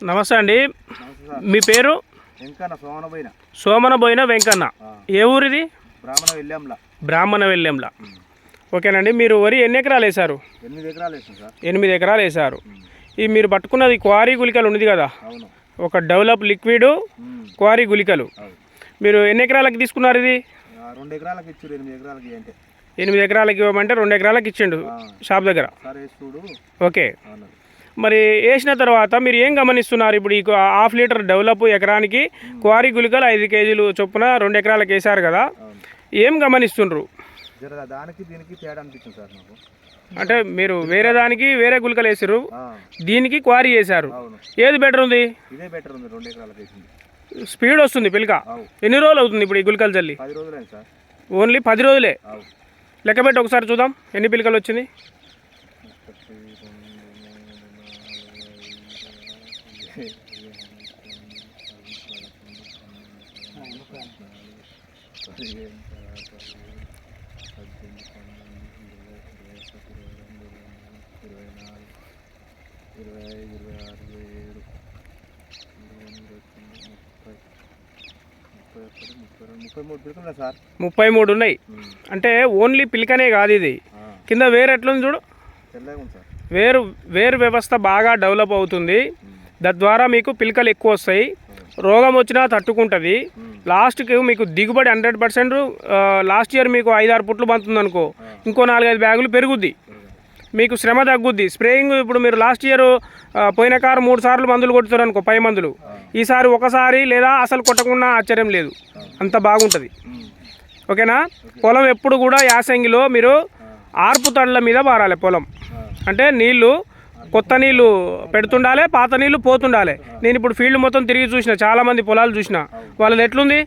నమస్తే అండి. మీ పేరు? వెంకన్న సోమన సోమనబోయిన వెంకన్న. ఏ ఊరిది? బ్రాహ్మణ వెళ్ళాంలా బ్రాహ్మణ వెల్లెంల. ఓకేనండి మీరు వరి ఎన్ని ఎకరాలు వేశారు? ఎనిమిది ఎకరాలు వేసాం సార్. ఎనిమిది ఎకరాలు వేశారు. ఈ మీరు పట్టుకున్నది క్వారీ గుళికలు ఉన్నది కదా? ఒక డెవలప్ లిక్విడ్ క్వారీ గుళికలు. అవును. మీరు ఎన్ని ఎకరాలకి తీసుకున్నారు ఇది? రెండు ఎకరాలకు ఇచ్చారు ఎనిమిది ఎకరాలకి అంటే ఎనిమిది ఎకరాలకి ఇవ్వమంటే రెండు ఎకరాలకి ఇచ్చిండు షాప్ దగ్గర. ఓకే. మరి వేసిన తర్వాత మీరు ఏం గమనిస్తున్నారు? ఇప్పుడు ఈ హాఫ్ లీటర్ డెవలప్ ఎకరానికి క్వారీ గుళికలు ఐదు కేజీలు చొప్పున రెండు ఎకరాలకు వేశారు కదా. ఏం గమనిస్తుండ్రు? దానికి దీనికి తేడా అనిపించింది సార్ నాకు. అంటే మీరు వేరే దానికి వేరే గుళికలు వేసారు దీనికి క్వారీ అవును. ఏది బెటర్ ఉంది? ఇదే బెటర్ ఉంది రెండు ఎకరాలకు స్పీడ్ వస్తుంది పిలక. ఎన్ని రోజులు అవుతుంది ఇప్పుడు ఈ గుళికలు చల్లి? ఓన్లీ పది రోజులే? లెక్క పెట్టి ఒకసారి చూద్దాం. ఎన్ని పిలకలు వచ్చింది ఒకటి, రెండు, మూడు, నాలుగు, ఐదు, ఆరు, ఏడు, ఎనిమిది, తొమ్మిది, పది, పదకొండు, పన్నెండు, పదిహేను, పదహారు, పదిహేడు, పద్దెనిమిది, పంతొమ్మిది, ఇరవై, ఇరవై ఒకటి, ఇరవై రెండు, ఇరవై మూడు, ఇరవై నాలుగు, ఇరవై ఐదు, ఇరవై ఆరు, ఇరవై ఏడు, ఇరవై ఎనిమిది, ఇరవై తొమ్మిది, ముప్పై, ముప్పై ఒకటి, ముప్పై రెండు, ముప్పై మూడు పిలుకున్నా సార్ ముప్పై మూడు ఉన్నాయి. అంటే ఓన్లీ పిలకనే కాదు ఇది. కింద వేరు ఎట్లుంది చూడు? తెల్లగా ఉంది సార్. వేరు వేరు వ్యవస్థ బాగా డెవలప్ అవుతుంది. తద్వారా మీకు పిలకలు ఎక్కువ వస్తాయి. రోగం వచ్చినా తట్టుకుంటుంది. లాస్ట్కి మీకు దిగుబడి హండ్రెడ్ పర్సెంట్ లాస్ట్ ఇయర్ మీకు ఐదారు పుట్లు పంతుంది అనుకో ఇంకో నాలుగైదు బ్యాగులు పెరుగుద్ది. మీకు శ్రమ తగ్గుద్ది. స్ప్రేయింగ్ ఇప్పుడు మీరు లాస్ట్ ఇయర్ పోయిన కారు మూడు సార్లు మందులు కొడుతారు అనుకో పై మందులు. ఈసారి ఒకసారి లేదా అసలు కొట్టకుండా ఆశ్చర్యం లేదు. అంత బాగుంటుంది. ఓకేనా? పొలం ఎప్పుడు కూడా యాసంగిలో మీరు ఆర్పు తళ్ళ మీద పారాలి పొలం. అంటే నీళ్ళు కొత్త నీళ్ళు పెడుతుండాలి పాత నీళ్ళు పోతుండాలి. నేను ఇప్పుడు ఫీల్డ్ మొత్తం తిరిగి చూసిన చాలా మంది పొలాలు చూసిన. వాళ్ళది ఎట్లుంది?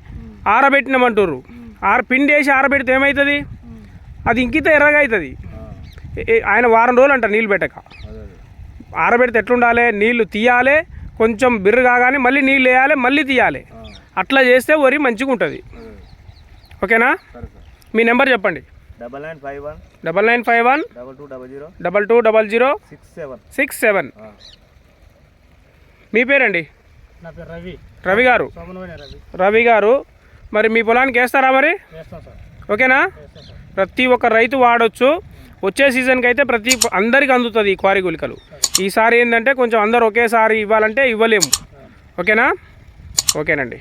ఆరబెట్టినామంటారు. ఆర పిండి వేసి ఆరబెడితే ఏమవుతుంది అది ఇంకిత ఎర్రగా అవుతుంది ఆయన వారం రోజులు అంటారు నీళ్ళు పెట్టక. ఆరబెడితే ఎట్లుండాలి? నీళ్ళు తీయాలి కొంచెం బిర్రు కాగానే మళ్ళీ నీళ్ళు వేయాలి మళ్ళీ తీయాలి. అట్లా చేస్తే వరి మంచిగా ఉంటుంది ఓకేనా మీ నెంబర్ చెప్పండి. Double nine five one double nine five one double two double zero double two double zero six seven. Six seven. మీ పేరండి? నా పేరు రవి. రవి గారు. సోమనమైన రవి. రవి గారు. మరి మీ పొలానికి వేస్తారా మరి? ఓకేనా? ప్రతి ఒక్క రైతు వాడొచ్చు. వచ్చే సీజన్కి అయితే ప్రతి అందరికి అందుతుంది ఈ క్వారీ గుళికలు. ఈసారి ఏంటంటే కొంచెం అందరు ఒకేసారి ఇవ్వాలంటే ఇవ్వలేము. ఓకేనా? ఓకేనండి.